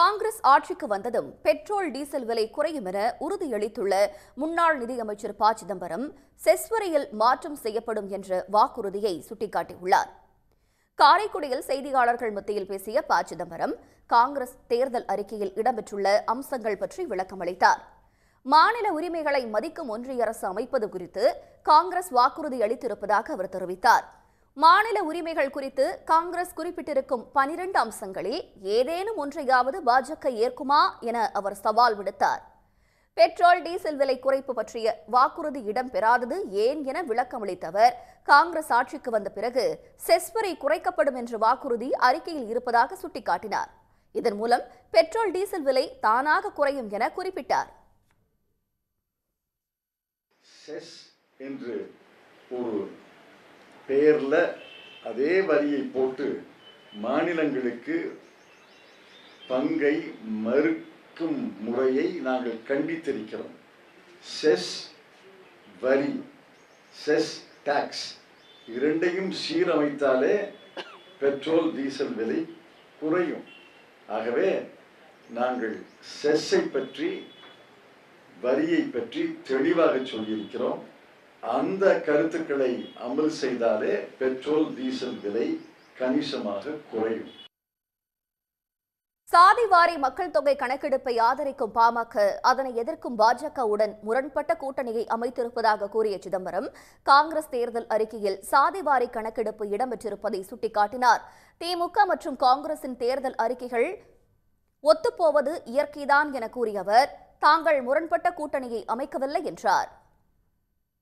காங்கிரஸ் ஆட்சிக்கு வந்ததும் petrol diesel விலை குறையும் என உறுதியளித்துள்ள முன்னாள் நிதியமைச்சர் ப. சிதம்பரம் செஸ்வரையில் மாற்றம் செய்யப்படும் என்ற வாக்குறுதியை சுட்டிக்காட்டியுள்ளார். காரைக்குடியில் செய்தியாளர்கள் மத்தியில் பேசிய ப. சிதம்பரம் காங்கிரஸ் தேர்தல் அறிக்கையில் இடம்பெற்றுள்ள அம்சங்கள் பற்றி விளக்கமளித்தார். மாநில உரிமைகளை மதிக்கும் ஒன்றிய அரசு அமைப்பது குறித்து காங்கிரஸ் வாக்குறுதி அளித்திருப்பதாக அவர் தெரிவித்தார். மாநில உரிமைகள் குறித்து காங்கிரஸ் குறிப்பிட்டிருக்கும் பனிரெண்டு அம்சங்களில் ஏதேனும் ஒன்றையாவது பாஜக ஏற்குமா என அவர் சவால் விடுத்தார். பெட்ரோல் டீசல் விலை குறைப்பு பற்றிய வாக்குறுதி இடம்பெறாதது ஏன் என விளக்கமளித்த அவர் காங்கிரஸ் ஆட்சிக்கு வந்த பிறகு செஸ் வரி குறைக்கப்படும் என்ற வாக்குறுதி அறிக்கையில் இருப்பதாக சுட்டிக்காட்டினார். இதன் மூலம் பெட்ரோல் டீசல் விலை தானாக குறையும் என குறிப்பிட்டார். பெயரில் அதே வரியை போட்டு மாநிலங்களுக்கு பங்கை மறுக்கும் முறையை நாங்கள் கண்டித்திருக்கிறோம். செஸ் வரி செஸ் டாக்ஸ் இரண்டையும் சீரமைத்தாலே பெட்ரோல் டீசல் விலை குறையும். ஆகவே நாங்கள் செஸ்ஸை பற்றி வரியை பற்றி தெளிவாக சொல்லியிருக்கிறோம். அந்த கருத்துக்களை அமல் செய்தாலே பெட்ரோல் டீசல் விலை கணிசமாக குறையும். சாதிவாரி மக்கள் தொகை கணக்கெடுப்பை ஆதரிக்கும் பாமக அதனை எதிர்க்கும் பாஜகவுடன் முரண்பட்ட கூட்டணியை அமைத்திருப்பதாக கூறிய சிதம்பரம் காங்கிரஸ் தேர்தல் அறிக்கையில் சாதிவாரி கணக்கெடுப்பு இடம்பெற்றிருப்பதை சுட்டிக்காட்டினார். திமுக மற்றும் காங்கிரசின் தேர்தல் அறிக்கைகள் ஒத்துப்போவது இயற்கைதான் என கூறிய அவர் தாங்கள் முரண்பட்ட கூட்டணியை அமைக்கவில்லை என்றார்.